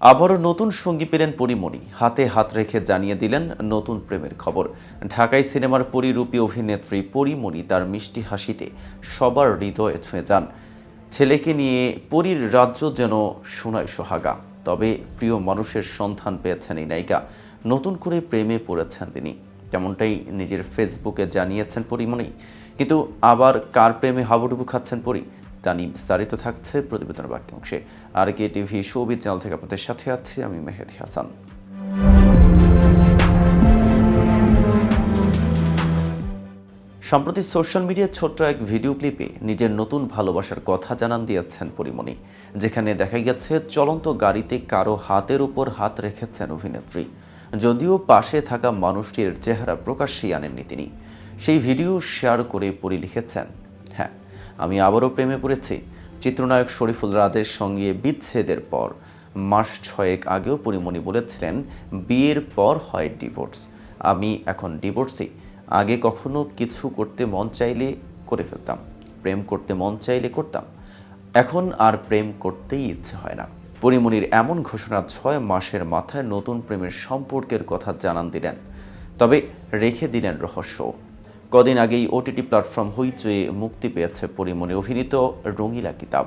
আবারও নতুন সঙ্গী পেলেন পরিমণি। হাতে হাত রেখে জানিয়ে দিলেন নতুন প্রেমের খবর। ঢাকায় সিনেমার পরিরূপী অভিনেত্রী পরিমণি তার মিষ্টি হাসিতে সবার হৃদয়ে ছুঁয়ে যান। ছেলেকে নিয়ে পরীর রাজ্য যেন সোনায় সোহাগা। তবে প্রিয় মানুষের সন্ধান পেয়েছেন এই নায়িকা। নতুন করে প্রেমে পড়েছেন তিনি। তেমনটাই নিজের ফেসবুকে জানিয়েছেন পরিমণি। কিন্তু আবার কার প্রেমে হাবুডুবু খাচ্ছেন পরি? তা নিয়ে বিস্তারিত থাকছে প্রতিবেদনের বাক্যাংশে R K TV, showbiz channel থেকে আপনাদের সাথে আছি আমি মেহেদি হাসান। সম্প্রতি সোশ্যাল মিডিয়ার ছোট্ট এক ভিডিও ক্লিপে নিজের নতুন ভালোবাসার কথা জানান দিয়েছেন পরিমণি, যেখানে দেখা গেছে চলন্ত গাড়িতে কারও হাতের উপর হাত রেখেছেন অভিনেত্রী। যদিও পাশে থাকা মানুষটির চেহারা প্রকাশ্যেই আনেননি তিনি। সেই ভিডিও শেয়ার করে পরি লিখেছেন হ্যাঁ আমি আবারও প্রেমে পড়েছি। চিত্রনায়ক শরীফুল রাজের সঙ্গে বিচ্ছেদের পর। মাস ছয়েক আগেও পরিমণি বলেছিলেন, বিয়ের পর হয় ডিভোর্স। আমি এখন ডিভোর্সই আগে কখনো কিছু করতে মন চাইলে করে ফেলতাম। প্রেম করতে মন চাইলে করতাম। এখন আর প্রেম করতেই ইচ্ছে হয় না। পরিমণির এমন ঘোষণা ছয় মাসের মাথায় নতুন প্রেমের সম্পর্কের কথা জানান দিলেন। তবে রেখে দিলেন রহস্য। কদিন আগেই ওটিটি প্ল্যাটফর্ম হইচয়ে মুক্তি পেয়েছে পরিমণি, অভিনীত রঙিলা কিতাব।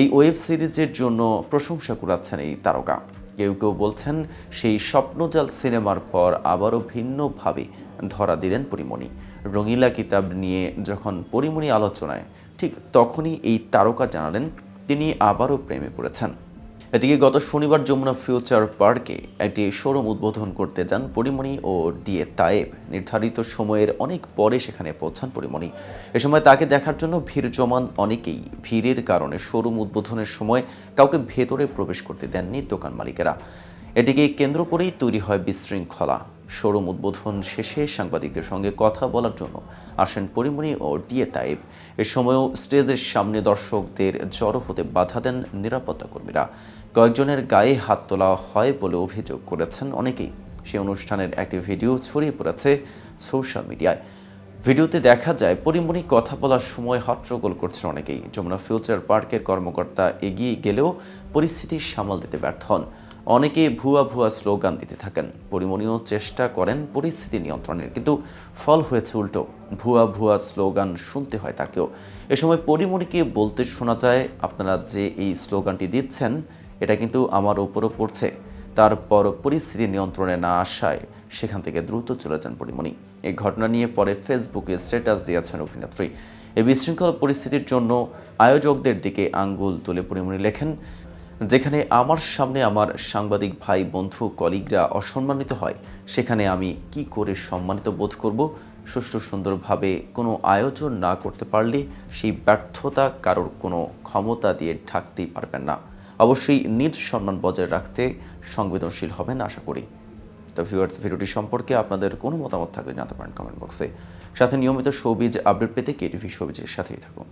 এই ওয়েব সিরিজের জন্য প্রশংসা কুড়াচ্ছেন এই তারকা। কেউ কেউ বলছেন সেই স্বপ্নজাল সিনেমার পর আবারও ভিন্নভাবে ধরা দিলেন পরিমণি। রঙিলা কিতাব নিয়ে যখন পরিমণি আলোচনায়, ঠিক তখনই এই তারকা জানালেন, তিনি আবারও প্রেমে পড়েছেন। এদিকে গত শনিবার যমুনা ফিউচার পার্কে একটি শোরুম উদ্বোধন করতে যান পরিমণি ও ডিএ তায়েব। নির্ধারিত সময়ের অনেক পরে সেখানে পৌঁছান পরিমণি। এ সময় তাকে দেখার জন্য ভিড় জমান অনেকেই। ভিড়ের কারণে শোরুম উদ্বোধনের সময় কাউকে ভেতরে প্রবেশ করতে দেননি দোকান মালিকেরা। এটিকে কেন্দ্র করেই তৈরি হয় বিশৃঙ্খলা। শোরুম উদ্বোধন শেষে সাংবাদিকদের সঙ্গে কথা বলার জন্য আসেন পরিমণি ও ডিএ তাইব। এ সময়ও স্টেজের সামনে দর্শকদের জড়ো হতে বাধা দেন নিরাপত্তা কর্মীরা। কয়েকজনের গায়ে হাত তোলা হয় বলে অভিযোগ করেছেন অনেকেই। সেই অনুষ্ঠানের একটি ভিডিও ছড়িয়ে পড়েছে সোশ্যাল মিডিয়ায়। ভিডিওতে দেখা যায়, পরিমণি কথা বলার সময় হট্টগোল করছেন অনেকেই। যমুনা ফিউচার পার্কের কর্মকর্তা এগিয়ে গেলেও পরিস্থিতি সামাল দিতে ব্যর্থ হন। অনেকে ভুয়া ভুয়া স্লোগান দিতে থাকেন। পরিমণিও চেষ্টা করেন পরিস্থিতি নিয়ন্ত্রণের, কিন্তু ফল হয়েছে উল্টো। ভুয়া ভুয়া স্লোগান শুনতে হয় তাকেও। এ সময় পরিমণিকে বলতে শোনা যায়, আপনারা যে এই স্লোগানটি দিচ্ছেন, এটা কিন্তু আমার উপরও পড়ছে। তারপর পরিস্থিতি নিয়ন্ত্রণে না আসায় সেখান থেকে দ্রুত চলে যান পরিমণি। এই ঘটনা নিয়ে পরে ফেসবুকে স্ট্যাটাস দিয়েছেন অভিনেত্রী। এই বিশৃঙ্খল পরিস্থিতির জন্য আয়োজকদের দিকে আঙ্গুল তুলে পরিমণি লেখেন যেখানে আমার সামনে আমার সাংবাদিক ভাই, বন্ধু, কলিগরা অসম্মানিত হয়, সেখানে আমি কি করে সম্মানিত বোধ করব? সুষ্ঠু সুন্দরভাবে কোনো আয়োজন না করতে পারলে সেই ব্যর্থতা কারোর কোনো ক্ষমতা দিয়ে ঢাকতেই পারবেন না। অবশ্যই নিজ সম্মান বজায় রাখতে সংবেদনশীল হবেন, আশা করি। তো ভিউয়ার্স ভিডিওটি সম্পর্কে আপনাদের কোনো মতামত থাকলে জানাতে পারেন কমেন্ট বক্সে সাথে নিয়মিত শোবিজ আপডেট পেতে কেটিভি শোবিজের সাথেই থাকুন।